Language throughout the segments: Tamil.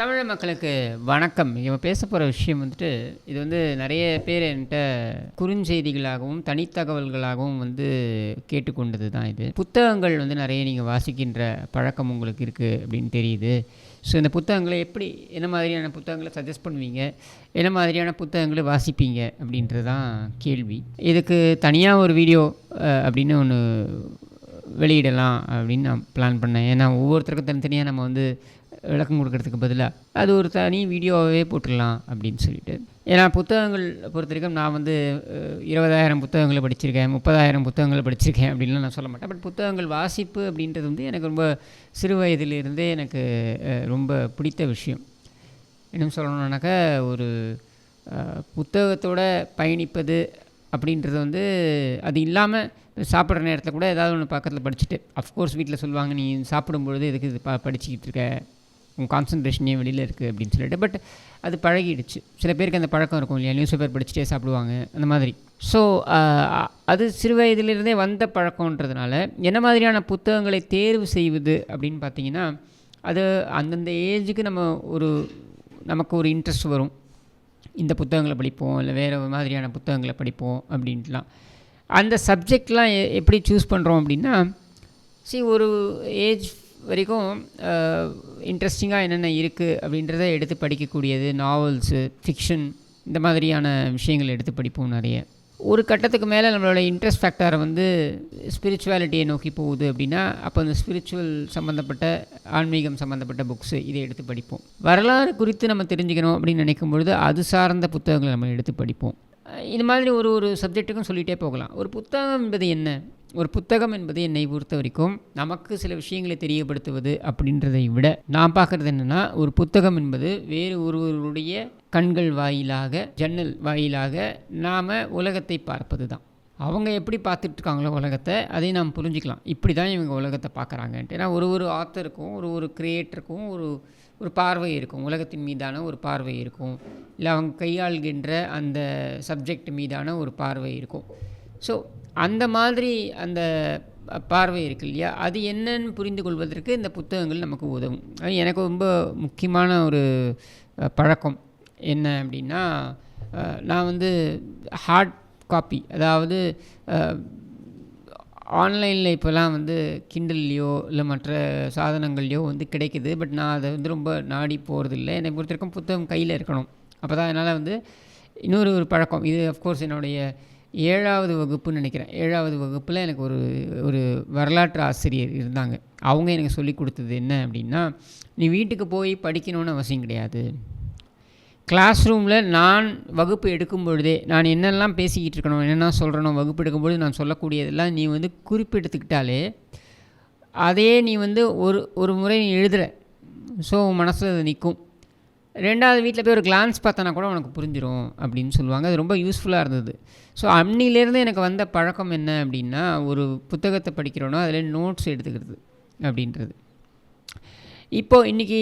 தமிழ் மக்களுக்கு வணக்கம். இவன் பேச போகிற விஷயம் வந்துட்டு இது வந்து நிறைய பேர் என்கிட்ட குறுஞ்செய்திகளாகவும் தனித்தகவல்களாகவும் வந்து கேட்டுக்கொண்டது தான் இது. புத்தகங்கள் வந்து நிறைய நீங்கள் வாசிக்கின்ற பழக்கம் உங்களுக்கு இருக்குது அப்படின்னு தெரியுது. ஸோ இந்த புத்தகங்களை எப்படி என்ன மாதிரியான புத்தகங்களை சஜஸ்ட் பண்ணுவீங்க? என்ன மாதிரியான புத்தகங்களை வாசிப்பீங்க? அப்படின்றது தான் கேள்வி. இதுக்கு தனியாக ஒரு வீடியோ அப்படின்னு ஒன்று வெளியிடலாம் அப்படின்னு நான் பிளான் பண்ணேன். ஏன்னா ஒவ்வொருத்தருக்கும் தனித்தனியாக நம்ம வந்து விளக்கம் கொடுக்கறதுக்கு பதிலாக அது ஒரு தனி வீடியோவே போட்டுடலாம் அப்படின்னு சொல்லிட்டு. ஏன்னா புத்தகங்கள் பொறுத்த வரைக்கும் நான் வந்து இருபதாயிரம் புத்தகங்களை படிச்சிருக்கேன் முப்பதாயிரம் புத்தகங்களை படிச்சிருக்கேன் அப்படின்லாம் நான் சொல்ல மாட்டேன். பட் புத்தகங்கள் வாசிப்பு அப்படின்றது வந்து எனக்கு ரொம்ப சிறு வயதிலிருந்தே எனக்கு ரொம்ப பிடித்த விஷயம். இன்னும் சொல்லணுன்னாக்கா ஒரு புத்தகத்தோட பயணிப்பது அப்படின்றது வந்து அது இல்லாமல் சாப்பிட்ற நேரத்தில் கூட ஏதாவது ஒன்று பக்கத்தில் படிச்சுட்டு அஃப்கோர்ஸ் வீட்டில் சொல்லுவாங்க நீ சாப்பிடும்பொழுது எதுக்கு இது ப படிச்சுக்கிட்டு இருக்க? கான்சன்ட்ரேஷனே வெளியில் இருக்குது அப்படின்னு சொல்லிட்டு. பட் அது பழகிடுச்சு. சில பேருக்கு அந்த பழக்கம் இருக்கும் இல்லையா? நியூஸ் பேப்பர் படிச்சுட்டே சாப்பிடுவாங்க அந்த மாதிரி. ஸோ அது சிறு வயதிலிருந்தே வந்த பழக்கன்றதுனால என்ன மாதிரியான புத்தகங்களை தேர்வு செய்வது அப்படின்னு பார்த்தீங்கன்னா அது அந்தந்த ஏஜுக்கு நம்ம ஒரு நமக்கு ஒரு இன்ட்ரெஸ்ட் வரும். இந்த புத்தகங்களை படிப்போம் இல்லை வேறு மாதிரியான புத்தகங்களை படிப்போம் அப்படின்ட்டுலாம். அந்த சப்ஜெக்ட்லாம் எ- எப்படி சூஸ் பண்ணுறோம் அப்படின்னா சி ஒரு ஏஜ் வரைக்கும் இன்ட்ரெஸ்டிங்காக என்னென்ன இருக்குது அப்படின்றத எடுத்து படிக்கக்கூடியது நாவல்ஸு ஃபிக்ஷன் இந்த மாதிரியான விஷயங்கள் எடுத்து படிப்போம் நிறைய. ஒரு கட்டத்துக்கு மேலே நம்மளோட இன்ட்ரெஸ்ட் ஃபேக்டரை வந்து ஸ்பிரிச்சுவாலிட்டியை நோக்கி போகுது அப்படின்னா அப்போ அந்த ஸ்பிரிச்சுவல் சம்மந்தப்பட்ட ஆன்மீகம் சம்மந்தப்பட்ட புக்ஸு இதை எடுத்து படிப்போம். வரலாறு குறித்து நம்ம தெரிஞ்சுக்கணும் அப்படின்னு நினைக்கும் பொழுது அது சார்ந்த புத்தகங்களை நம்ம எடுத்து படிப்போம். இது மாதிரி ஒரு ஒரு சப்ஜெக்ட்டுக்கும் சொல்லிகிட்டே போகலாம். ஒரு புத்தகம் என்பது என்ன? ஒரு புத்தகம் என்பது என்னை பொறுத்த வரைக்கும் நமக்கு சில விஷயங்களை தெரியப்படுத்துவது அப்படின்றதை விட நான் பார்க்குறது என்னென்னா ஒரு புத்தகம் என்பது வேறு ஒருவருடைய கண்கள் வாயிலாக ஜன்னல் வாயிலாக நாம் உலகத்தை பார்ப்பது தான் அவங்க எப்படி பார்த்துட்டு இருக்காங்களோ உலகத்தை அதை நாம் புரிஞ்சுக்கலாம். இப்படி தான் இவங்க உலகத்தை பார்க்குறாங்கன்ட்டு. ஏன்னா ஒரு ஒரு ஆத்தருக்கும் ஒரு ஒரு கிரியேட்டருக்கும் ஒரு ஒரு பார்வை இருக்கும். உலகத்தின் மீதான ஒரு பார்வை இருக்கும். இல்லை அவங்க கையாள்கின்ற அந்த சப்ஜெக்ட் மீதான ஒரு பார்வை இருக்கும். ஸோ அந்த மாதிரி அந்த பார்வை இருக்கு இல்லையா? அது என்னன்னு புரிந்து கொள்வதற்கு இந்த புத்தகங்கள் நமக்கு உதவும். அது எனக்கு ரொம்ப முக்கியமான ஒரு பழக்கம். என்ன அப்படின்னா நான் வந்து ஹார்ட் காப்பி அதாவது ஆன்லைனில் இப்போலாம் வந்து கிண்டல்லையோ இல்லை மற்ற சாதனங்கள்லையோ வந்து கிடைக்குது. பட் நான் அதை வந்து ரொம்ப நாடி போகிறதில்லை என்னை பொறுத்த வரைக்கும் புத்தகம் கையில் இருக்கணும். அப்போ தான் என்னால் வந்து இன்னொரு ஒரு பழக்கம். இது அஃப்கோர்ஸ் என்னுடைய ஏழாவது வகுப்புன்னு நினைக்கிறேன். ஏழாவது வகுப்பில் எனக்கு ஒரு ஒரு வரலாற்று ஆசிரியர் இருந்தாங்க. அவங்க எனக்கு சொல்லி கொடுத்தது என்ன அப்படின்னா நீ வீட்டுக்கு போய் படிக்கணும்னு அவசியம் கிடையாது. கிளாஸ் ரூமில் நான் வகுப்பு எடுக்கும் பொழுதே நான் என்னெல்லாம் பேசிக்கிட்டு இருக்கணும் என்னென்ன சொல்கிறனோ வகுப்பு எடுக்கும்பொழுது நான் சொல்லக்கூடியதெல்லாம் நீ வந்து குறிப்பெடுத்துக்கிட்டாலே அதே நீ வந்து ஒரு ஒரு முறை நீ எழுதுற. ஸோ உன் மனசில் அது நிற்கும் ரெண்டாவது வீட்டில் போய் ஒரு கிளான்ஸ் பார்த்தனா கூட உனக்கு புரிஞ்சிடும் அப்படின்னு சொல்லுவாங்க. அது ரொம்ப யூஸ்ஃபுல்லாக இருந்தது. ஸோ அன்னிலேருந்து எனக்கு வந்த பழக்கம் என்ன அப்படின்னா ஒரு புத்தகத்தை படிக்கிறோன்னா அதில் நோட்ஸ் எடுத்துக்கிறது அப்படின்றது. இப்போது இன்றைக்கி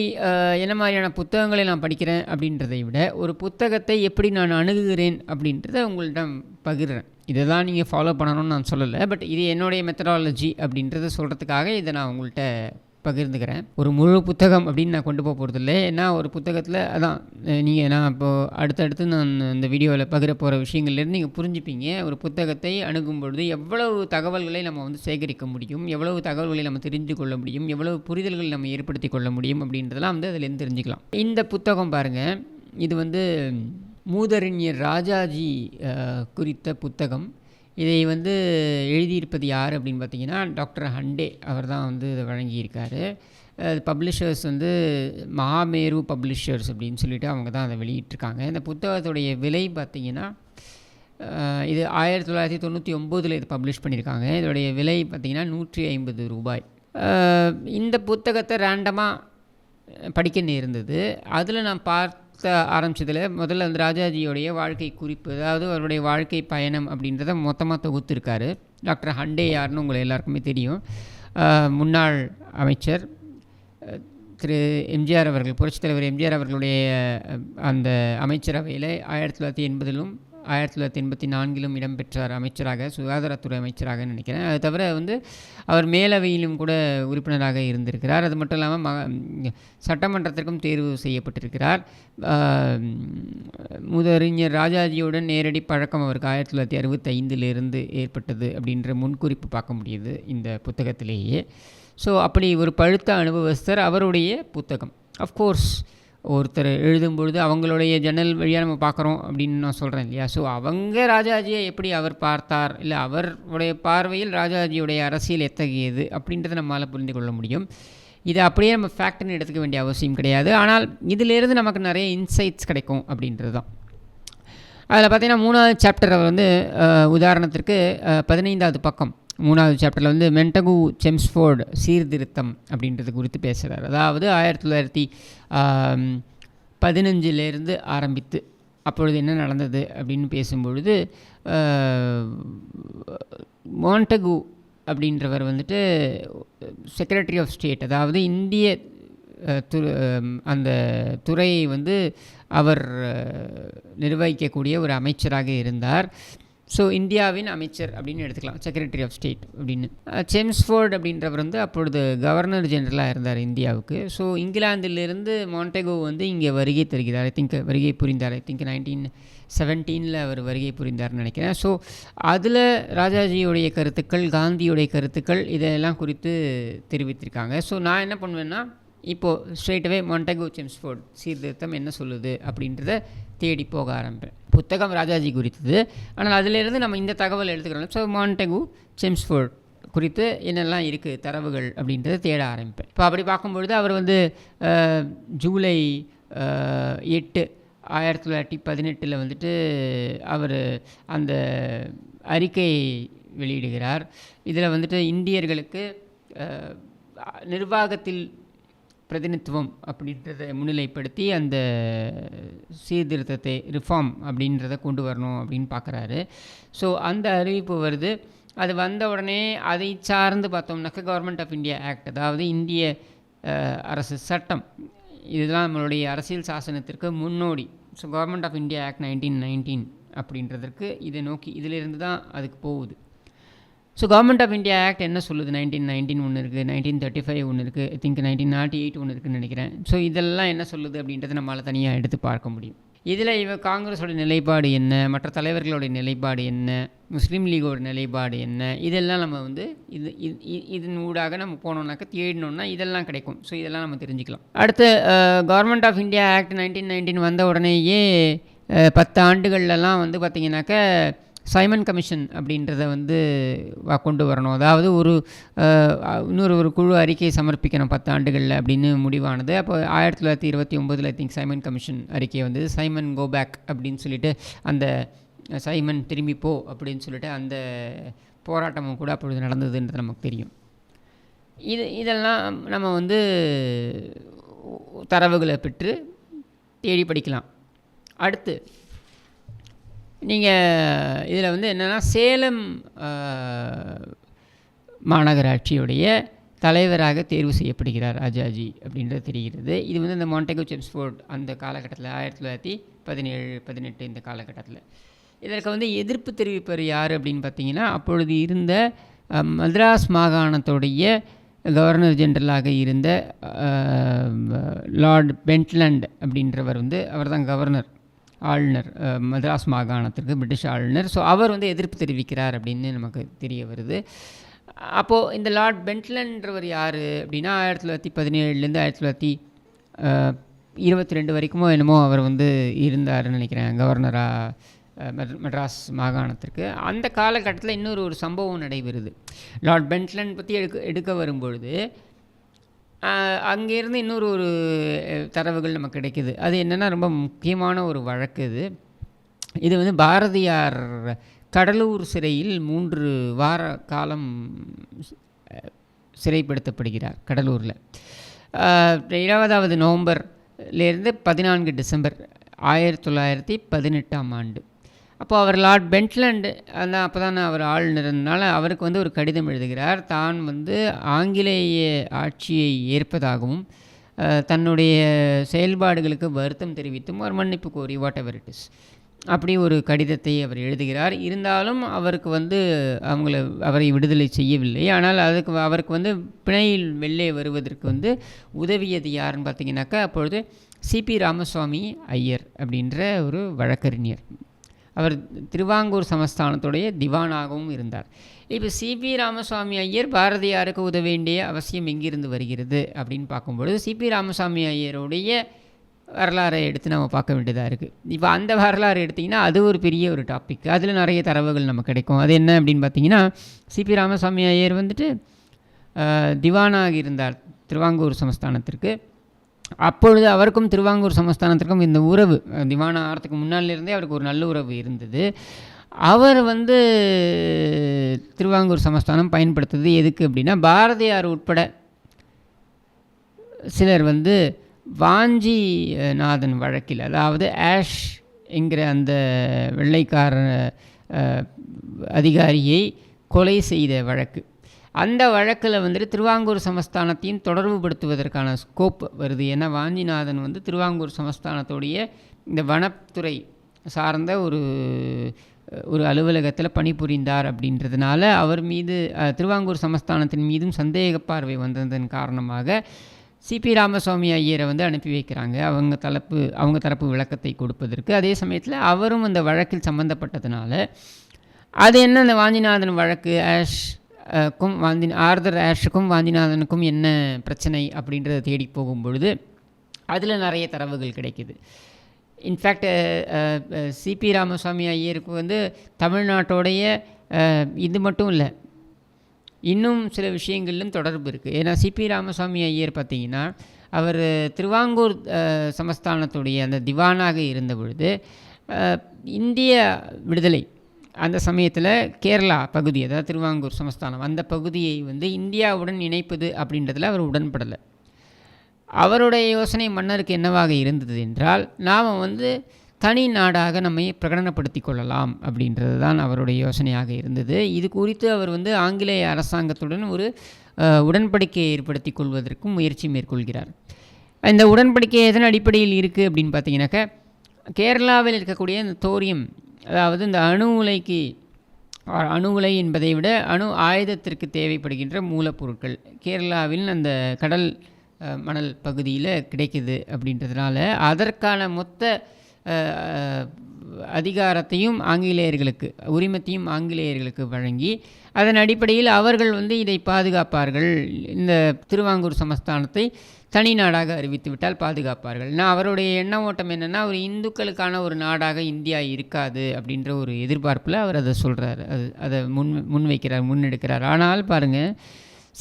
என்ன மாதிரியான புத்தகங்களை நான் படிக்கிறேன் அப்படின்றதை விட ஒரு புத்தகத்தை எப்படி நான் அணுகுகிறேன் அப்படின்றத உங்கள்கிட்ட பகிர்றேன். இதை தான் நீங்கள் ஃபாலோ பண்ணணும்னு நான் சொல்லலை பட் இது என்னுடைய மெத்தடாலஜி அப்படின்றத சொல்கிறதுக்காக இதை நான் உங்கள்கிட்ட பகிர்ந்துக்கிறேன். ஒரு முழு புத்தகம் அப்படின்னு நான் கொண்டு போக போகிறதில்ல ஏன்னா ஒரு புத்தகத்தில் அதான் நீங்கள் நான் இப்போது அடுத்தடுத்து நான் இந்த வீடியோவில் பகிர போகிற விஷயங்கள்லேருந்து நீங்கள் புரிஞ்சுப்பீங்க. ஒரு புத்தகத்தை அணுகும் பொழுது எவ்வளவு தகவல்களை நம்ம வந்து சேகரிக்க முடியும்? எவ்வளவு தகவல்களை நம்ம தெரிஞ்சு கொள்ள முடியும்? எவ்வளவு புரிதல்களை நம்ம ஏற்படுத்தி கொள்ள முடியும்? அப்படின்றதெல்லாம் வந்து அதுலேருந்து தெரிஞ்சுக்கலாம். இந்த புத்தகம் பாருங்கள் இது வந்து மூதறிஞர் ராஜாஜி குறித்த புத்தகம். இதை வந்து எழுதியிருப்பது யார் அப்படின்னு பார்த்தீங்கன்னா டாக்டர் ஹண்டே அவர் தான் வந்து இதை வழங்கியிருக்காரு. பப்ளிஷர்ஸ் வந்து மகாமேரு பப்ளிஷர்ஸ் அப்படின்னு சொல்லிட்டு அவங்க தான் அதை வெளியிட்டிருக்காங்க. இந்த புத்தகத்துடைய விலை பார்த்திங்கன்னா இது ஆயிரத்தி தொள்ளாயிரத்தி தொண்ணூற்றி ஒம்போதில் இது பப்ளிஷ் பண்ணியிருக்காங்க. இதோடைய விலை பார்த்திங்கன்னா நூற்றி ஐம்பது ரூபாய். இந்த புத்தகத்தை ரேண்டமாக படிக்க நேர்ந்தது. அதில் நான் பார்த்து ஆரம்பிச்சதில் முதல்ல அந்த ராஜாஜியோடைய வாழ்க்கை குறிப்பு அதாவது அவருடைய வாழ்க்கை பயணம் அப்படின்றத மொத்தமாக தொகுத்துருக்காரு. டாக்டர் ஹண்டே யாருன்னு உங்களை எல்லாருக்குமே தெரியும். முன்னாள் அமைச்சர் திரு எம்ஜிஆர் அவர்கள் புரட்சித் தலைவர் எம்ஜிஆர் அவர்களுடைய அந்த அமைச்சரவையில் ஆயிரத்தி தொள்ளாயிரத்தி எண்பதிலும் ஆயிரத்தி தொள்ளாயிரத்தி எண்பத்தி நான்கிலும் இடம்பெற்றார் அமைச்சராக சுகாதாரத்துறை அமைச்சராக நினைக்கிறேன். அது தவிர வந்து அவர் மேலவையிலும் கூட உறுப்பினராக இருந்திருக்கிறார். அது மட்டும் இல்லாமல் ம சட்டமன்றத்திற்கும் தேர்வு செய்யப்பட்டிருக்கிறார். முதறிஞர் ராஜாஜியுடன் நேரடி பழக்கம் அவருக்கு ஆயிரத்தி தொள்ளாயிரத்தி அறுபத்தைந்திலிருந்து ஏற்பட்டது அப்படின்ற முன்குறிப்பு பார்க்க முடியுது இந்த புத்தகத்திலேயே. ஸோ அப்படி ஒரு பழுத்த அனுபவஸ்தர் அவருடைய புத்தகம். அஃப்கோர்ஸ் ஒருத்தர் எழுதும் பொழுது அவங்களுடைய ஜன்னல் வழியாக நம்ம பார்க்குறோம் அப்படின்னு நான் சொல்கிறேன் இல்லையா? ஸோ அவங்க ராஜாஜியை எப்படி அவர் பார்த்தார்? இல்லை அவருடைய பார்வையில் ராஜாஜியுடைய அரசியல் எத்தகையது? அப்படின்றத நம்மளால் புரிந்து கொள்ள முடியும். இதை அப்படியே நம்ம ஃபேக்ட்னு எடுத்துக்க வேண்டிய அவசியம் கிடையாது. ஆனால் இதிலேருந்து நமக்கு நிறைய இன்சைட்ஸ் கிடைக்கும் அப்படின்றது தான் அதில் பார்த்திங்கன்னா மூணாவது சாப்டர் அவர் வந்து உதாரணத்திற்கு பதினைந்தாவது பக்கம். மூணாவது சாப்டரில் வந்து மென்டகு செம்ஸ்ஃபோர்டு சீர்திருத்தம் அப்படின்றது குறித்து பேசுகிறார் அதாவது ஆயிரத்தி தொள்ளாயிரத்தி பதினஞ்சிலேருந்து ஆரம்பித்து அப்பொழுது என்ன நடந்தது அப்படின்னு பேசும்பொழுது மாண்டகு அப்படின்றவர் வந்துட்டு செக்ரட்டரி ஆஃப் ஸ்டேட் அதாவது இந்திய துறை அந்த துறையை வந்து அவர் நிர்வகிக்கக்கூடிய ஒரு அமைச்சராக இருந்தார். ஸோ இந்தியாவின் அமைச்சர் அப்படின்னு எடுத்துக்கலாம். செக்ரட்டரி ஆஃப் ஸ்டேட் அப்படின்னு. செம்ஸ்ஃபோர்ட் அப்படின்றவர் வந்து அப்பொழுது கவர்னர் ஜெனரலாக இருந்தார் இந்தியாவுக்கு. ஸோ இங்கிலாந்திலிருந்து மாண்டெகோ வந்து இங்கே வருகை தருகிறார். ஐ திங்க் வருகை புரிந்தார். ஐ திங்க் நைன்டீன் செவன்டீனில் அவர் வருகை புரிந்தார்னு நினைக்கிறேன். ஸோ அதில் ராஜாஜியுடைய கருத்துக்கள் காந்தியுடைய கருத்துக்கள் இதெல்லாம் குறித்து தெரிவித்திருக்காங்க. ஸோ நான் என்ன பண்ணுவேன்னா இப்போது ஸ்ட்ரெயிட்டவே மாண்டெகோ செம்ஸ்ஃபோர்ட் சீர்திருத்தம் என்ன சொல்லுது அப்படின்றத தேடி போக ஆரம்பிப்பேன். புத்தகம் ராஜாஜி குறித்தது. ஆனால் அதிலிருந்து நம்ம இந்த தகவல் எடுத்துக்கிறோம். ஸோ மான்டெகு செம்ஸ்ஃபோர்ட் குறித்து என்னெல்லாம் இருக்குது தரவுகள் அப்படின்றத தேட ஆரம்பிப்பேன். இப்போ அப்படி பார்க்கும்பொழுது அவர் வந்து ஜூலை எட்டு ஆயிரத்தி தொள்ளாயிரத்தி பதினெட்டில் வந்துட்டு அவர் அந்த அறிக்கை வெளியிடுகிறார். இதில் வந்துட்டு இந்தியர்களுக்கு நிர்வாகத்தில் பிரதிநிதித்துவம் அப்படின்றத முன்னிலைப்படுத்தி அந்த சீர்திருத்தத்தை ரிஃபார்ம் அப்படின்றத கொண்டு வரணும் அப்படின்னு பார்க்குறாரு. ஸோ அந்த அறிவிப்பு வருது. அது வந்த உடனே அதை சார்ந்து பார்த்தோம்னாக்க கவர்மெண்ட் ஆஃப் இந்தியா ஆக்ட் அதாவது இந்திய அரசு சட்டம். இதுதான் நம்மளுடைய அரசியல் சாசனத்திற்கு முன்னோடி. So government of India act nineteen nineteen அப்படின்றதற்கு இதை நோக்கி இதிலிருந்து தான் அதுக்கு போகுது. So government of India act என்ன சொல்லுது? நைன்டீன் நைன்டீன் ஒன்று இருக்குது நைன்டீன் தேர்ட்டி ஃபைவ் ஒன்று இருக்குது I think nineteen ninety eight ஒன்று இருக்குதுன்னு நினைக்கிறேன். ஸோ இதெல்லாம் என்ன சொல்லுது அப்படின்றத நம்மளால் தனியாக எடுத்து பார்க்க முடியும். இதில் இவ காங்கிரஸோட நிலைப்பாடு என்ன? மற்ற தலைவர்களோட நிலைப்பாடு என்ன? முஸ்லீம் லீகோட நிலைப்பாடு என்ன? இதெல்லாம் நம்ம வந்து இது இதன் ஊடாக நம்ம போனோம்னாக்கா தேடினோம்னா இதெல்லாம் கிடைக்கும். ஸோ இதெல்லாம் நம்ம தெரிஞ்சுக்கலாம். அடுத்து government of India act nineteen nineteen வந்த உடனேயே பத்து ஆண்டுகள்லாம் வந்து பார்த்திங்கனாக்கா சைமன் கமிஷன் அப்படின்றத வந்து கொண்டு வரணும். அதாவது ஒரு இன்னொரு ஒரு குழு அறிக்கையை சமர்ப்பிக்கணும் பத்து ஆண்டுகளில் அப்படின்னு முடிவானது. அப்போ ஆயிரத்தி தொள்ளாயிரத்தி இருபத்தி ஒம்போதில் ஐ திங்க் சைமன் கமிஷன் அறிக்கை வந்து சைமன் கோபேக் அப்படின்னு சொல்லிட்டு அந்த சைமன் திரும்பி போ அப்படின்னு சொல்லிட்டு அந்த போராட்டமும் கூட அப்பொழுது நடந்ததுன்றது நமக்கு தெரியும். இது இதெல்லாம் நம்ம வந்து தரவுகளை பெற்று தேடி படிக்கலாம். அடுத்து நீங்கள் இதில் வந்து என்னென்னா சேலம் மாநகராட்சியுடைய தலைவராக தேர்வு செய்யப்படுகிறார் ராஜாஜி அப்படின்றது தெரிகிறது. இது வந்து இந்த மாண்டெகோ செம்ஸ்ஃபோர்ட் அந்த காலகட்டத்தில் ஆயிரத்தி தொள்ளாயிரத்தி பதினேழு பதினெட்டு இந்த காலகட்டத்தில். இதற்கு வந்து எதிர்ப்பு தெரிவிப்பவர் யார் அப்படின்னு பார்த்தீங்கன்னா அப்பொழுது இருந்த மദ്രാஸ் மாகாணத்துடைய கவர்னர் ஜென்ரலாக இருந்த லார்ட் பென்ட்லண்ட் அப்படின்றவர் வந்து அவர் தான் கவர்னர் ஆளுநர் மദ്രാஸ் மாகாணத்திற்கு பிரிட்டிஷ் ஆளுநர். ஸோ அவர் வந்து எதிர்ப்பு தெரிவிக்கிறார் அப்படின்னு நமக்கு தெரிய வருது. அப்போது இந்த லார்ட் பென்ட்லன்றவர் யார் அப்படின்னா ஆயிரத்தி தொள்ளாயிரத்தி பதினேழுலேருந்து ஆயிரத்தி தொள்ளாயிரத்தி இருபத்தி ரெண்டு வரைக்குமோ என்னமோ அவர் வந்து இருந்தார்னு நினைக்கிறேன் கவர்னராக மெட்ராஸ் மாகாணத்திற்கு. அந்த காலகட்டத்தில் இன்னொரு ஒரு சம்பவம் நடைபெறுது. லார்ட் பென்ட்லன் பற்றி எடுக்க எடுக்க வரும்பொழுது அங்கேருந்து இன்னொரு ஒரு தரவுகள் நமக்கு கிடைக்குது. அது என்னென்னா ரொம்ப முக்கியமான ஒரு வழக்கு இது. இது வந்து பாரதியார் கடலூர் சிறையில் மூன்று வார காலம் சிறைப்படுத்தப்படுகிறார் கடலூரில். இருபதாவது நவம்பர்லேருந்து பதினான்கு டிசம்பர் ஆயிரத்தி தொள்ளாயிரத்தி பதினெட்டாம் ஆண்டு. அப்போது அவர் லார்ட் பென்ட்லண்ட் அந்த அப்போ தான் அவர் ஆளுநர்னால அவருக்கு வந்து ஒரு கடிதம் எழுதுகிறார். தான் வந்து ஆங்கிலேய ஆட்சியை ஏற்பதாகவும் தன்னுடைய செயல்பாடுகளுக்கு வருத்தம் தெரிவித்தும் ஒரு மன்னிப்பு கோரி வாட் எவர் இட் இஸ் அப்படி ஒரு கடிதத்தை அவர் எழுதுகிறார். இருந்தாலும் அவருக்கு வந்து அவங்கள அவரை விடுதலை செய்யவில்லை. ஆனால் அதுக்கு அவருக்கு வந்து பிணையில் வெளியே வருவதற்கு வந்து உதவியது யாருன்னு பார்த்தீங்கன்னாக்கா அப்பொழுது சிபி ராமசுவாமி ஐயர் அப்படின்ற ஒரு வழக்கறிஞர். அவர் திருவாங்கூர் சமஸ்தானத்துடைய திவானாகவும் இருந்தார். இப்போ சிபி ராமசுவாமி ஐயர் பாரதியாருக்கு உதவ வேண்டிய அவசியம் எங்கிருந்து வருகிறது அப்படின்னு பார்க்கும்பொழுது சிபி ராமசாமி ஐயருடைய வரலாறை எடுத்து நம்ம பார்க்க வேண்டியதாக இருக்குது இப்போ அந்த வரலாறு எடுத்திங்கன்னா அது ஒரு பெரிய ஒரு டாபிக் அதில் நிறைய தரவுகள் நமக்கு கிடைக்கும். அது என்ன அப்படின்னு பார்த்தீங்கன்னா சிபி ராமசாமி ஐயர் வந்துட்டு திவானாக இருந்தார் திருவாங்கூர் சமஸ்தானத்திற்கு. அப்பொழுது அவருக்கும் திருவாங்கூர் சமஸ்தானத்திற்கும் இந்த உறவு திவான திவானா ஆகிறதுக்கு முன்னாலிருந்தே அவருக்கு ஒரு நல்ல உறவு இருந்தது. அவர் வந்து திருவாங்கூர் சமஸ்தானம் பயன்படுத்துறது எதுக்கு அப்படின்னா பாரதியார் உட்பட சிலர் வந்து வாஞ்சிநாதன் வழக்கில் அதாவது ஆஷ் என்கிற அந்த வெள்ளைக்கார அதிகாரியை கொலை செய்த வழக்கு. அந்த வழக்கில் வந்துட்டு திருவாங்கூர் சமஸ்தானத்தையும் தொடர்புபடுத்துவதற்கான ஸ்கோப் வருது. ஏன்னா வாஞ்சிநாதன் வந்து திருவாங்கூர் சமஸ்தானத்துடைய இந்த வனத்துறை சார்ந்த ஒரு ஒரு அலுவலகத்தில் பணிபுரிந்தார் அப்படின்றதுனால அவர் மீது திருவாங்கூர் சமஸ்தானத்தின் மீதும் சந்தேக பார்வை வந்ததன் காரணமாக சிபி ராமசுவாமி ஐயரை வந்து அனுப்பி வைக்கிறாங்க. அவங்க தரப்பு அவங்க தரப்பு விளக்கத்தை கொடுப்பதற்கு. அதே சமயத்தில் அவரும் அந்த வழக்கில் சம்மந்தப்பட்டதுனால அது என்ன அந்த வாஞ்சிநாதன் வழக்கு ஆஷ் க்கும் வாந்தி ஆர்தர் ஆஷுக்கும் வாந்திநாதனுக்கும் என்ன பிரச்சனை அப்படின்றத தேடி போகும் பொழுது அதில் நிறைய தரவுகள் கிடைக்குது. இன்ஃபேக்ட் சிபி ராமசுவாமி ஐயருக்கு வந்து தமிழ்நாட்டோடைய இது மட்டும் இல்லை இன்னும் சில விஷயங்களிலும் தொடர்பு இருக்குது ஏன்னா சிபி ராமசாமி ஐயர் பார்த்திங்கன்னா அவர் திருவாங்கூர் சமஸ்தானத்துடைய அந்த திவானாக இருந்த பொழுது இந்திய விடுதலை அந்த சமயத்தில் கேரளா பகுதி அதாவது திருவாங்கூர் சமஸ்தானம் அந்த பகுதியை வந்து இந்தியாவுடன் இணைப்பது அப்படின்றதில் அவர் உடன்படலை. அவருடைய யோசனை மன்னருக்கு என்னவாக இருந்தது என்றால் நாம் வந்து தனி நாடாக நம்மை பிரகடனப்படுத்தி கொள்ளலாம் அப்படின்றது தான் அவருடைய யோசனையாக இருந்தது. இது குறித்து அவர் வந்து ஆங்கிலேய அரசாங்கத்துடன் ஒரு உடன்படிக்கையை ஏற்படுத்தி கொள்வதற்கும் முயற்சி மேற்கொள்கிறார். இந்த உடன்படிக்கை எதன் அடிப்படையில் இருக்குது அப்படின்னு பார்த்தீங்கன்னாக்கா கேரளாவில் இருக்கக்கூடிய இந்த தோரியம் அதாவது இந்த அணு உலைக்கு அணு உலை என்பதை விட அணு ஆயுதத்திற்கு தேவைப்படுகின்ற மூலப்பொருட்கள். கேரளாவில் அந்த கடல் மணல் பகுதியில் கிடைக்குது அப்படின்றதுனால அதற்கான மொத்த அதிகாரத்தையும் ஆங்கிலேயர்களுக்கு உரிமத்தையும் ஆங்கிலேயர்களுக்கு வழங்கி அதன் அடிப்படையில் அவர்கள் வந்து இதை பாதுகாப்பார்கள். இந்த திருவாங்கூர் சமஸ்தானத்தை தனி நாடாக அறிவித்து விட்டால் பாதுகாப்பார்கள். நான் அவருடைய எண்ண ஓட்டம் என்னென்னா ஒரு இந்துக்களுக்கான ஒரு நாடாக இந்தியா இருக்காது அப்படின்ற ஒரு எதிர்பார்ப்பில் அவர் அதை சொல்கிறார் அது அதை முன் முன்வைக்கிறார் முன்னெடுக்கிறார். ஆனால் பாருங்கள்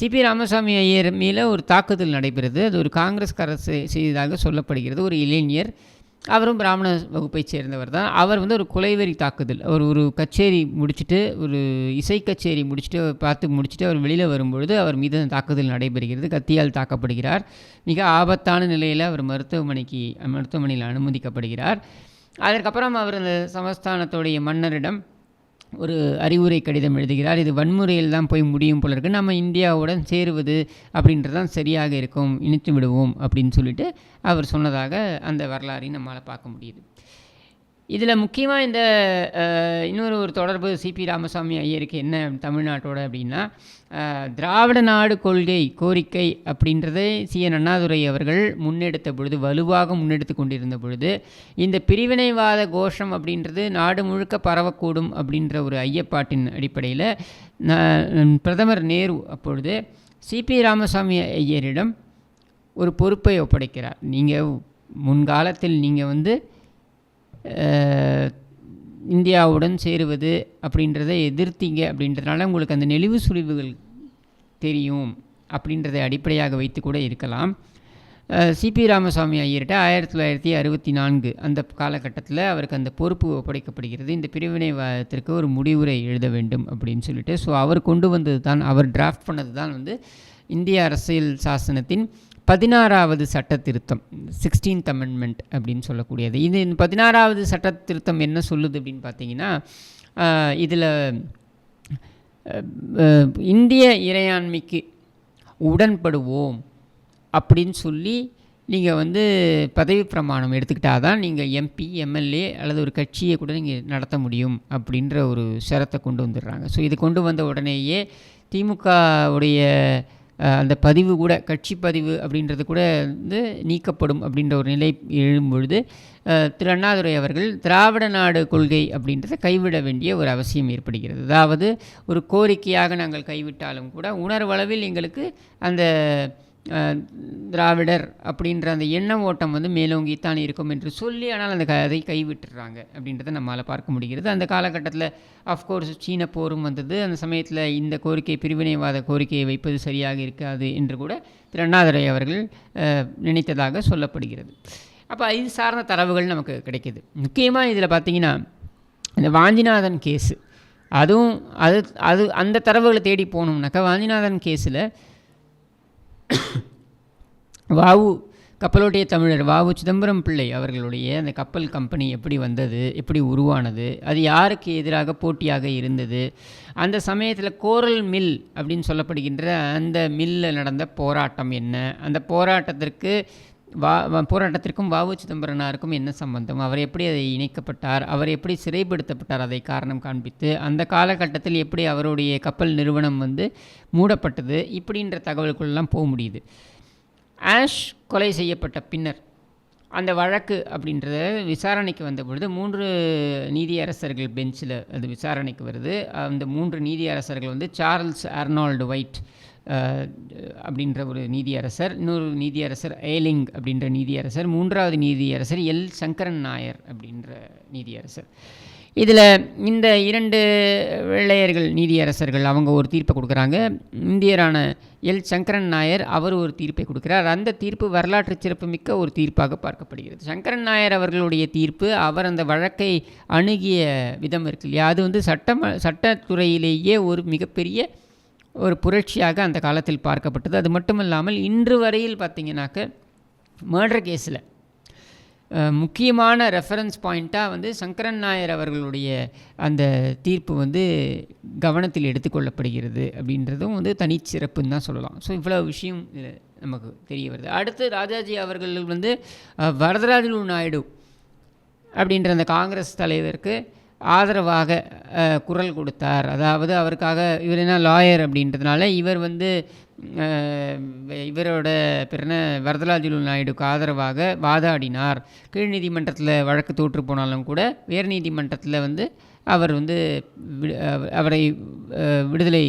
சிபி ராமசாமி ஐயர் மேலே ஒரு தாக்குதல் நடைபெறுது. அது ஒரு காங்கிரஸ்காரர் செய்- செய்ததாக சொல்லப்படுகிறது. ஒரு இளைஞர் அவரும் பிராமண வகுப்பைச் சேர்ந்தவர் தான். அவர் வந்து ஒரு குலைவெறி தாக்குதல். அவர் ஒரு கச்சேரி முடிச்சுட்டு ஒரு இசை கச்சேரி முடிச்சுட்டு பார்த்து முடிச்சுட்டு அவர் வெளியில் வரும்பொழுது அவர் மீது தாக்குதல் நடைபெறுகிறது. கத்தியால் தாக்கப்படுகிறார். மிக ஆபத்தான நிலையில் அவர் மருத்துவமனைக்கு மருத்துவமனையில் அனுமதிக்கப்படுகிறார். அதற்கப்புறம் அவர் அந்த சமஸ்தானத்துடைய மன்னரிடம் ஒரு அறிவுரை கடிதம் எழுதுகிறார். இது வன்முறையில் தான் போய் முடியும் போல இருக்குது நம்ம இந்தியாவுடன் சேருவது அப்படின்றது தான் சரியாக இருக்கும். இணைத்து விடுவோம் அப்படின்னு சொல்லிட்டு அவர் சொன்னதாக அந்த வரலாறையும் நம்மளால் பார்க்க முடியுது. இதில் முக்கியமாக இந்த இன்னொரு ஒரு தொடர்பு சிபி ராமசாமி ஐயருக்கு என்ன தமிழ்நாட்டோட அப்படின்னா திராவிட நாடு கொள்கை கோரிக்கை அப்படின்றதை சி. என். அண்ணாதுரை அவர்கள் முன்னெடுத்த பொழுது வலுவாக முன்னெடுத்து கொண்டிருந்த பொழுது இந்த பிரிவினைவாத கோஷம் அப்படின்றது நாடு முழுக்க பரவக்கூடும் அப்படின்ற ஒரு ஐயப்பாட்டின் அடிப்படையில் பிரதமர் நேரு அப்பொழுது சிபி ராமசாமி ஐயரிடம் ஒரு பொறுப்பை ஒப்படைக்கிறார். நீங்கள் முன்காலத்தில் நீங்கள் வந்து இந்தியாவுடன் சேருவது அப்படின்றத எதிர்த்தீங்க அப்படின்றதுனால உங்களுக்கு அந்த நெளிவு சுழிவுகள் தெரியும் அப்படின்றதை அடிப்படையாக வைத்து கூட இருக்கலாம். சிபி ராமசாமி ஐயர்கிட்ட ஆயிரத்தி தொள்ளாயிரத்தி அறுபத்தி நான்கு அந்த காலகட்டத்தில் அவருக்கு அந்த பொறுப்பு ஒப்படைக்கப்படுகிறது. இந்த பிரிவினைவாதத்திற்கு ஒரு முடிவுரை எழுத வேண்டும் அப்படின்னு சொல்லிட்டு ஸோ அவர் கொண்டு வந்தது தான் அவர் டிராஃப்ட் பண்ணது தான் வந்து இந்திய அரசியல் சாசனத்தின் பதினாறாவது சட்ட திருத்தம் சிக்ஸ்டீன்த் அமெண்ட்மெண்ட் அப்படின்னு சொல்லக்கூடியது. இது இந்த பதினாறாவது சட்ட திருத்தம் என்ன சொல்லுது அப்படின்னு பார்த்தீங்கன்னா இதில் இந்திய இறையாண்மைக்கு உடன்படுவோம் அப்படின்னு சொல்லி நீங்கள் வந்து பதவி பிரமாணம் எடுத்துக்கிட்டால் தான் நீங்கள் எம்பி எம்எல்ஏ அல்லது ஒரு கட்சியை கூட நீங்கள் நடத்த முடியும் அப்படின்ற ஒரு ஷரத்தை கொண்டு வந்துடுறாங்க. ஸோ இது கொண்டு வந்த உடனேயே திமுகவுடைய அந்த பதிவு கூட கட்சி பதிவு அப்படின்றது கூட வந்து நீக்கப்படும் அப்படின்ற ஒரு நிலை எழும்பொழுது பொழுது திரு அண்ணாதுரை அவர்கள் திராவிட நாடு கொள்கை அப்படின்றத கைவிட வேண்டிய ஒரு அவசியம் ஏற்படுகிறது. அதாவது ஒரு கோரிக்கையாக நாங்கள் கைவிட்டாலும் கூட உணர்வளவில் எங்களுக்கு அந்த திராவிடர் அப்படின்ற அந்த எண்ண ஓட்டம் வந்து மேலோங்கித்தான் இருக்கும் என்று சொல்லி ஆனால் அந்த க- அதை கைவிட்டுறாங்க அப்படின்றத நம்மளால் பார்க்க முடிகிறது. அந்த காலகட்டத்தில் அஃப்கோர்ஸ் சீன போரும் வந்தது. அந்த சமயத்தில் இந்த கோரிக்கை பிரிவினைவாத கோரிக்கையை வைப்பது சரியாக இருக்காது என்று கூட திரு அண்ணாதுரை அவர்கள் நினைத்ததாக சொல்லப்படுகிறது. அப்போ இது சார்ந்த தரவுகள் நமக்கு கிடைக்கிது. முக்கியமாக இதில் பார்த்தீங்கன்னா இந்த வாஞ்சிநாதன் கேஸு. அதுவும் அது அது அந்த தரவுகளை தேடி போகணும்னாக்கா வாஞ்சிநாதன் கேஸில் வாவு கப்பலோட்டிய தமிழர் வாவு சிதம்பரம் பிள்ளை அவர்களுடைய அந்த கப்பல் கம்பெனி எப்படி வந்தது எப்படி உருவானது அது யாருக்கு எதிராக போட்டியாக இருந்தது அந்த சமயத்தில் கோரல் மில் அப்படின்னு சொல்லப்படுகின்ற அந்த மில்லில் நடந்த போராட்டம் என்ன? அந்த போராட்டத்திற்கு வா வ- போராட்டத்திற்கும் வாவு சிதம்பரனாருக்கும் என்ன சம்பந்தம்? அவர் எப்படி அதை இணைக்கப்பட்டார்? அவர் எப்படி சிறைப்படுத்தப்பட்டார்? அதை காரணம் காண்பித்து அந்த காலகட்டத்தில் எப்படி அவருடைய கப்பல் நிறுவனம் வந்து மூடப்பட்டது? இப்படின்ற தகவல்கள்லாம் போக முடியுது. ஆஷ் கொலை செய்யப்பட்ட பின்னர் அந்த வழக்கு அப்படின்றத விசாரணைக்கு வந்த பொழுது மூன்று நீதியரசர்கள் பெஞ்சில் அது விசாரணைக்கு வருது. அந்த மூன்று நீதியரசர்கள் வந்து சார்ல்ஸ் அர்னால்டு ஒயிட் அப்படின்ற ஒரு நீதியரசர் இன்னொரு நீதியரசர் ஏலிங் அப்படின்ற நீதியரசர் மூன்றாவது நீதியரசர் எல். சங்கரன் நாயர் அப்படின்ற நீதியரசர். இதில் இந்த இரண்டு வெள்ளையர்கள் நீதியரசர்கள் அவங்க ஒரு தீர்ப்பை கொடுக்குறாங்க. இந்தியரான எல். சங்கரன் நாயர் அவர் ஒரு தீர்ப்பை கொடுக்கிறார். அந்த தீர்ப்பு வரலாற்று சிறப்புமிக்க ஒரு தீர்ப்பாக பார்க்கப்படுகிறது. சங்கரன் நாயர் அவர்களுடைய தீர்ப்பு அவர் அந்த வழக்கை அணுகிய விதம் இருக்கு இல்லையா? அது வந்து சட்டம சட்டத்துறையிலேயே ஒரு மிகப்பெரிய ஒரு புரட்சியாக அந்த காலத்தில் பார்க்கப்பட்டது. அது மட்டும் இல்லாமல் இன்று வரையில் பார்த்தீங்கன்னாக்க மர்டர் கேஸில் முக்கியமான ரெஃபரன்ஸ் பாயிண்ட்டாக வந்து சங்கரன் நாயர் அவர்களுடைய அந்த தீர்ப்பு வந்து கவனத்தில் எடுத்துக்கொள்ளப்படுகிறது அப்படின்றதும் வந்து தனிச்சிறப்புன்னு தான் சொல்லலாம். ஸோ இவ்வளோ விஷயம் நமக்கு தெரிய வருது. அடுத்து ராஜாஜி அவர்கள் வந்து வரதராஜலு நாயுடு அப்படின்ற அந்த காங்கிரஸ் தலைவருக்கு ஆதரவாக குரல் கொடுத்தார். அதாவது அவருக்காக இவர் என்ன லாயர் அப்படின்றதுனால இவர் வந்து இவரோட பிறன என்ன வரதராஜுலு நாயுடுக்கு ஆதரவாக வாதாடினார். கீழ் நீதிமன்றத்தில் வழக்கு தோற்று போனாலும் கூட உயர் நீதிமன்றத்தில் வந்து அவர் வந்து அவரை விடுதலை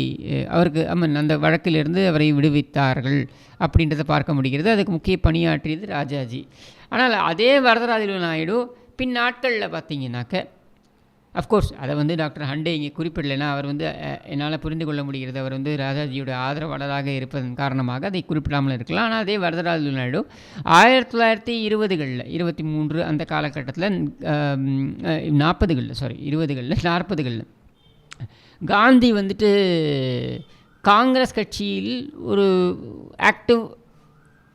அவருக்கு அம்மன் அந்த வழக்கிலிருந்து அவரை விடுவித்தார்கள் அப்படின்றத பார்க்க முடிகிறது. அதுக்கு முக்கிய பணியாற்றியது ராஜாஜி. ஆனால் அதே வரதராஜலு நாயுடு பின் நாட்களில் பார்த்தீங்கன்னாக்க அஃப்கோர்ஸ் அதை வந்து டாக்டர் ஹண்டே இங்கே குறிப்பிடலைன்னா அவர் வந்து என்னால் புரிந்து கொள்ள முடிகிறது. அவர் வந்து ராஜாஜியோட ஆதரவாளராக இருப்பதன் காரணமாக அதை குறிப்பிடாமல் இருக்கலாம். ஆனால் அதே வரதராஜ நாயுடு ஆயிரத்தி தொள்ளாயிரத்தி இருபதுகளில் இருபத்தி மூன்று அந்த காலகட்டத்தில் நாற்பதுகளில் சாரி இருபதுகளில் நாற்பதுகளில் காந்தி வந்துட்டு காங்கிரஸ் கட்சியில் ஒரு ஆக்டிவ்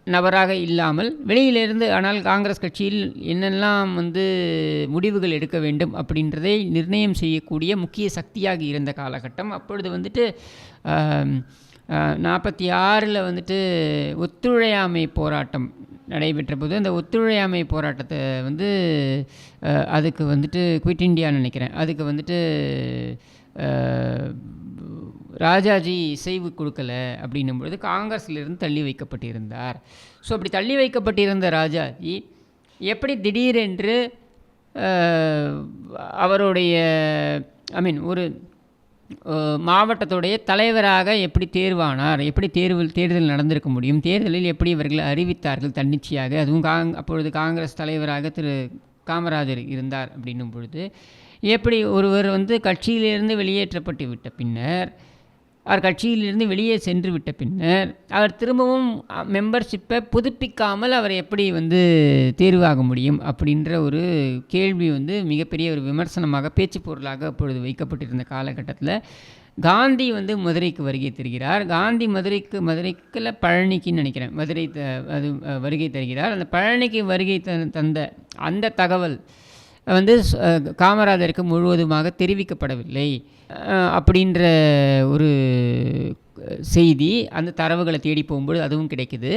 நபராக இல்லாமல் வெளியிலிருந்து ஆனால் காங்கிரஸ் கட்சியில் என்னெல்லாம் வந்து முடிவுகள் எடுக்க வேண்டும் அப்படின்றதை நிர்ணயம் செய்யக்கூடிய முக்கிய சக்தியாக இருந்த காலகட்டம். அப்பொழுது வந்துட்டு நாற்பத்தி ஆறில் வந்துட்டு ஒத்துழையாமை போராட்டம் நடைபெற்ற போது அந்த ஒத்துழையாமை போராட்டத்தை வந்து அதுக்கு வந்துட்டு குவிட் இண்டியான்னு நினைக்கிறேன். அதுக்கு வந்துட்டு ராஜாஜி இசைவு கொடுக்கல அப்படின்னும் பொழுது காங்கிரஸிலிருந்து தள்ளி வைக்கப்பட்டிருந்தார். ஸோ அப்படி தள்ளி வைக்கப்பட்டிருந்த ராஜாஜி எப்படி திடீரென்று அவருடைய ஐ மீன் ஒரு மாவட்டத்துடைய தலைவராக எப்படி தேர்வானார் எப்படி தேர்வில் தேர்தல் நடந்திருக்க முடியும் தேர்தலில் எப்படி இவர்கள் அறிவித்தார்கள் தன்னிச்சையாக அதுவும் காங் அப்பொழுது காங்கிரஸ் தலைவராக திரு காமராஜர் இருந்தார் அப்படின்னும் பொழுது எப்படி ஒருவர் வந்து கட்சியிலிருந்து வெளியேற்றப்பட்டு விட்ட பின்னர் அவர் கட்சியிலிருந்து வெளியே சென்று விட்ட பின்னர் அவர் திரும்பவும் மெம்பர்ஷிப்பை புதுப்பிக்காமல் அவர் எப்படி வந்து தேர்வாக முடியும் அப்படின்ற ஒரு கேள்வி வந்து மிகப்பெரிய ஒரு விமர்சனமாக பேச்சு பொருளாக அப்பொழுது வைக்கப்பட்டிருந்த காலகட்டத்தில் காந்தி வந்து மதுரைக்கு வருகை தருகிறார். காந்தி மதுரைக்கு மதுரைக்குள்ள பழனிக்குன்னு நினைக்கிறேன். மதுரை த அது வருகை தருகிறார். அந்த பழனிக்கு வருகை த தந்த அந்த தகவல் வந்து காமராஜருக்கு முழுவதுமாக தெரிவிக்கப்படவில்லை. அப்படின்ற ஒரு செய்தி அந்த தரவுகளை தேடி போகும்போது அதுவும் கிடைக்குது.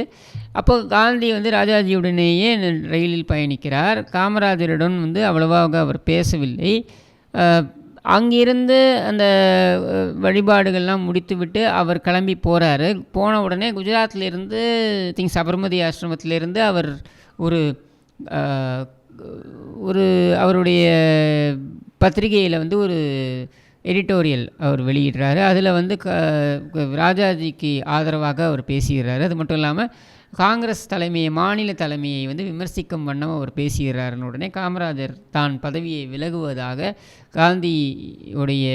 அப்போ காந்தி வந்து ராஜாஜியுடனேயே ரயிலில் பயணிக்கிறார். காமராஜருடன் வந்து அவ்வளவாக அவர் பேசவில்லை. அங்கிருந்து அந்த வழிபாடுகள்லாம் முடித்துவிட்டு அவர் கிளம்பி போகிறாரு போன உடனே குஜராத்லேருந்து திங் சபர்மதி ஆசிரமத்திலேருந்து அவர் ஒரு ஒரு அவருடைய பத்திரிகையில் வந்து ஒரு எடிட்டோரியல் அவர் வெளியிடுறாரு. அதில் வந்து க ராஜாஜிக்கு ஆதரவாக அவர் பேசுகிறாரு அது மட்டும் இல்லாமல் காங்கிரஸ் தலைமையை மாநில தலைமையை வந்து விமர்சிக்கும் வண்ணம் அவர் பேசுகிறாருன்னு உடனே காமராஜர் தான் பதவியை விலகுவதாக காந்தியுடைய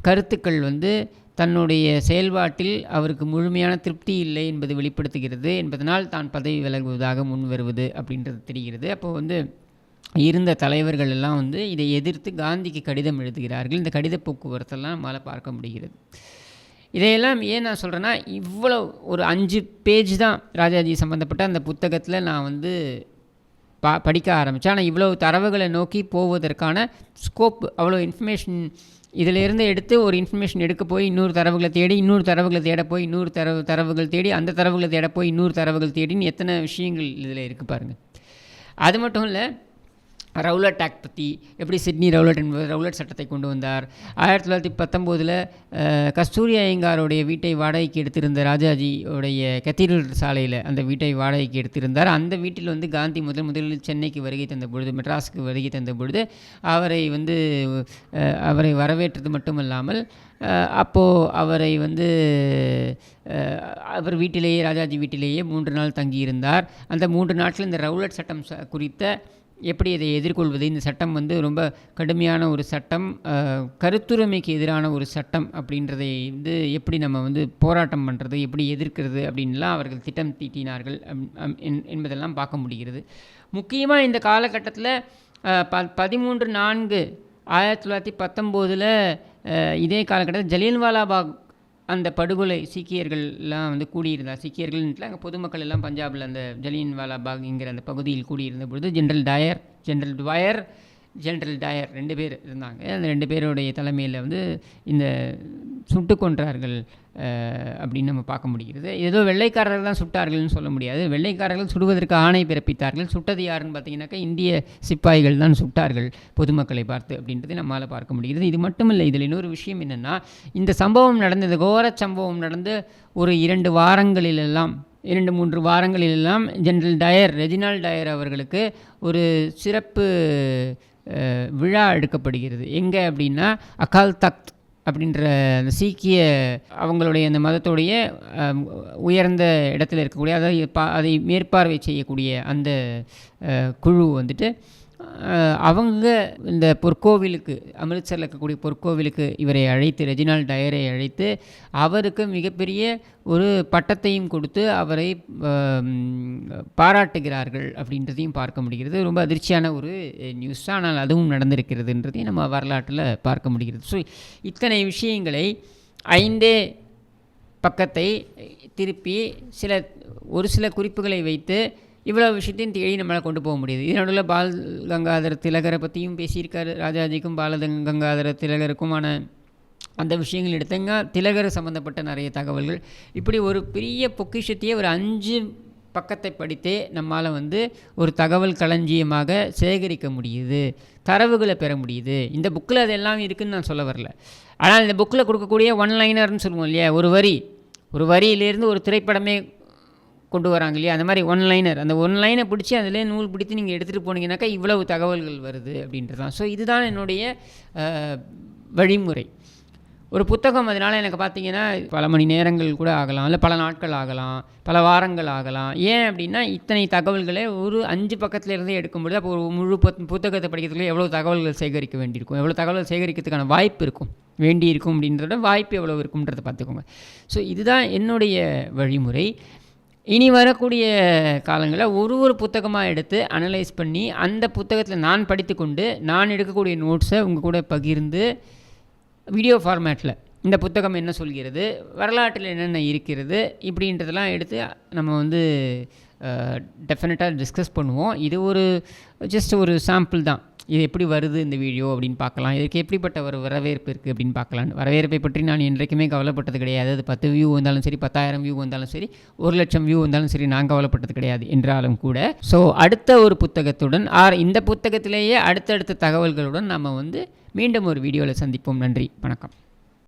கருத்துக்கள் வந்து தன்னுடைய செயல்பாட்டில் அவருக்கு முழுமையான திருப்தி இல்லை என்பது வெளிப்படுத்துகிறது. என்பதனால் தான் பதவி விலகுவதாக முன் வருவது அப்படின்றது தெரிகிறது. அப்போ வந்து இருந்த தலைவர்கள் எல்லாம் வந்து இதை எதிர்த்து காந்திக்கு கடிதம் எழுதுகிறார்கள். இந்த கடித போக்குவரத்தெல்லாம் நம்மளால் பார்க்க முடிகிறது. இதையெல்லாம் ஏன் நான் சொல்கிறேன்னா இவ்வளோ ஒரு அஞ்சு பேஜ் தான் ராஜாஜி சம்மந்தப்பட்ட அந்த புத்தகத்தில் நான் வந்து பா படிக்க ஆரம்பித்தேன் ஆனால் இவ்வளோ தரவுகளை நோக்கி போவதற்கான ஸ்கோப் அவ்வளோ இன்ஃபர்மேஷன் இதிலிருந்து எடுத்து ஒரு இன்ஃபர்மேஷன் எடுக்க போய் இன்னொரு தரவுகளை தேடி இன்னொரு தரவுகளை தேட போய் இன்னொரு தரவு தரவுகள் தேடி அந்த தரவுகளை தேட போய் இன்னொரு தரவுகள் தேடின்னு எத்தனை விஷயங்கள் இதில் இருக்குது பாருங்கள் அது மட்டும் இல்லை ரவுலட் ஆக்ட் பற்றி எப்படி சிட்னி ரவுலட் என்பவர் ரவுலட் சட்டத்தை கொண்டு வந்தார். ஆயிரத்தி தொள்ளாயிரத்தி பத்தொம்போதில் கஸ்தூரி ஐயங்காருடைய வீட்டை வாடகைக்கு எடுத்திருந்த ராஜாஜியோடைய கத்தீட்ரல் சாலையில் அந்த வீட்டை வாடகைக்கு எடுத்திருந்தார். அந்த வீட்டில் வந்து காந்தி முதல் முதலில் சென்னைக்கு வருகை தந்த பொழுது மெட்ராஸுக்கு வருகை தந்த பொழுது அவரை வந்து அவரை வரவேற்றது மட்டுமல்லாமல் அப்போது அவரை வந்து அவர் வீட்டிலேயே ராஜாஜி வீட்டிலேயே மூன்று நாள் தங்கியிருந்தார். அந்த மூன்று நாட்கள் இந்த ரவுலட் சட்டம் குறித்த எப்படி இதை எதிர்கொள்வது? இந்த சட்டம் வந்து ரொம்ப கடுமையான ஒரு சட்டம் கருத்துரிமைக்கு எதிரான ஒரு சட்டம் அப்படின்றதை வந்து எப்படி நம்ம வந்து போராட்டம் பண்ணுறது எப்படி எதிர்க்கிறது அப்படின்லாம் அவர்கள் திட்டம் தீட்டினார்கள் என்- என்பதெல்லாம் பார்க்க முடிகிறது. முக்கியமாக இந்த காலகட்டத்தில் ப பதிமூன்று நான்கு ஆயிரத்தி தொள்ளாயிரத்தி பத்தொம்போதில் இதே காலகட்டத்தில் ஜலியன்வாலா பாக் அந்த படுகொலை சீக்கியர்கள்லாம் வந்து கூடியிருந்தா சீக்கியர்கள்ன்ட்டு அங்கே பொதுமக்கள் எல்லாம் பஞ்சாபில் அந்த ஜலீன்வாலா பாக்ங்கிற அந்த பகுதியில் கூடியிருந்த பொழுது general Dyer general Dwyer general Dyer ரெண்டு பேர் இருந்தாங்க. அந்த ரெண்டு பேருடைய தலைமையில் வந்து இந்த சுட்டு கொன்றார்கள் அப்படின்னு நம்ம பார்க்க முடிகிறது. ஏதோ வெள்ளைக்காரர்கள் தான் சுட்டார்கள்னு சொல்ல முடியாது. வெள்ளைக்காரர்கள் சுடுவதற்கு ஆணை பிறப்பித்தார்கள். சுட்டது யாருன்னு பார்த்தீங்கன்னாக்கா இந்திய சிப்பாய்கள் தான் சுட்டார்கள் பொதுமக்களை பார்த்து அப்படின்றதை நம்மளால் பார்க்க முடிகிறது. இது மட்டும் இல்லை இதில் இன்னொரு விஷயம் என்னென்னா இந்த சம்பவம் நடந்தது கோர சம்பவம் நடந்து ஒரு இரண்டு வாரங்களிலெல்லாம் இரண்டு மூன்று வாரங்களிலெல்லாம் ஜெனரல் டயர் ரெஜினால் டயர் அவர்களுக்கு ஒரு சிறப்பு விழா எடுக்கப்படுகிறது. எங்கே அப்படின்னா அகால் தக்த் அப்படின்ற அந்த சீக்கிய அவங்களுடைய அந்த மதத்துடைய உயர்ந்த இடத்துல இருக்கக்கூடிய அதாவது பா- அதை மேற்பார்வை செய்யக்கூடிய அந்த குழு வந்துட்டு அவங்க இந்த பொற்கோவிலுக்கு அமிர்த்சரில் இருக்கக்கூடிய பொற்கோவிலுக்கு இவரை அழைத்து ரெஜினால் டயரை அழைத்து அவருக்கு மிகப்பெரிய ஒரு பட்டத்தையும் கொடுத்து அவரை பாராட்டுகிறார்கள் அப்படின்றதையும் பார்க்க முடிகிறது. ரொம்ப அதிர்ச்சியான ஒரு நியூஸ். ஆனால் அதுவும் நடந்திருக்கிறதுன்றதையும் நம்ம வரலாற்றில் பார்க்க முடிகிறது. ஸோ இத்தனை விஷயங்களை ஐந்தே பக்கத்தை திருப்பி சில ஒரு சில குறிப்புகளை வைத்து இவ்வளோ விஷயத்தையும் தேடி நம்மளால் கொண்டு போக முடியுது. இதனோட பால் கங்காதர திலகரை பற்றியும் பேசியிருக்காரு ராஜாஜிக்கும் பால கங்காதர திலகருக்குமான அந்த விஷயங்கள் எடுத்தங்க. திலகர் சம்மந்தப்பட்ட நிறைய தகவல்கள். இப்படி ஒரு பெரிய பொக்கிஷத்தையே ஒரு அஞ்சு பக்கத்தை படித்தே நம்மால் வந்து ஒரு தகவல் களஞ்சியமாக சேகரிக்க முடியுது. தரவுகளை பெற முடியுது. இந்த புக்கில் அது எல்லாம் இருக்குதுன்னு நான் சொல்ல வரல. ஆனால் இந்த புக்கில் கொடுக்கக்கூடிய ஒன் லைனர்னு சொல்லுவோம் இல்லையா? ஒரு வரி. ஒரு வரியிலேருந்து ஒரு திரைப்படமே கொண்டு வராங்க இல்லையா? அந்த மாதிரி ஒன் லைனர் அந்த ஒன் லைனை பிடிச்சி அதிலே நூல் பிடித்து நீங்கள் எடுத்துகிட்டு போனீங்கன்னாக்கா இவ்வளவு தகவல்கள் வருது அப்படின்றது தான் ஸோ இதுதான் என்னுடைய வழிமுறை. ஒரு புத்தகம் அதனால் எனக்கு பார்த்தீங்கன்னா பல மணி நேரங்கள் கூட ஆகலாம். இல்லை பல நாட்கள் ஆகலாம். பல வாரங்கள் ஆகலாம். ஏன் அப்படின்னா இத்தனை தகவல்களை ஒரு அஞ்சு பக்கத்துலேருந்தே எடுக்கும்பொழுது அப்போ ஒரு முழு புத் புத்தகத்தை படிக்கிறதுக்குள்ள எவ்வளோ தகவல்கள் சேகரிக்க வேண்டியிருக்கும்? எவ்வளோ தகவல் சேகரிக்கிறதுக்கான வாய்ப்பு இருக்கும்? வேண்டி இருக்கும் அப்படின்றத வாய்ப்பு எவ்வளோ இருக்கும்ன்றதை பார்த்துக்கோங்க. ஸோ இதுதான் என்னுடைய வழிமுறை. இனி வரக்கூடிய காலங்களில் ஒரு ஒரு புத்தகமாக எடுத்து அனலைஸ் பண்ணி அந்த புத்தகத்தில் நான் படித்துக்கொண்டு நான் எடுக்கக்கூடிய நோட்ஸை உங்கள் கூட பகிர்ந்து வீடியோ ஃபார்மேட்டில் இந்த புத்தகம் என்ன சொல்கிறது வரலாற்றில் என்னென்ன இருக்கிறது இப்படின்றதெல்லாம் எடுத்து நம்ம வந்து டெஃபினட்டாக டிஸ்கஸ் பண்ணுவோம். இது ஒரு ஜஸ்ட் ஒரு சாம்பிள் தான். இது எப்படி வருது இந்த வீடியோ அப்படின்னு பார்க்கலாம். இதுக்கு எப்படிப்பட்ட ஒரு வரவேற்பு இருக்குது அப்படின்னு பார்க்கலாம். வரவேற்பை பற்றி நான் என்றைக்குமே கவலைப்பட்டது கிடையாது. அது பத்து வியூ வந்தாலும் சரி பத்தாயிரம் வியூ வந்தாலும் சரி ஒரு லட்சம் வியூ வந்தாலும் சரி நான் கவலைப்பட்டது கிடையாது என்றாலும் கூட. ஸோ அடுத்த ஒரு புத்தகத்துடன் ஆர் இந்த புத்தகத்திலேயே அடுத்தடுத்த தகவல்களுடன் நம்ம வந்து மீண்டும் ஒரு வீடியோவில் சந்திப்போம். நன்றி. வணக்கம்.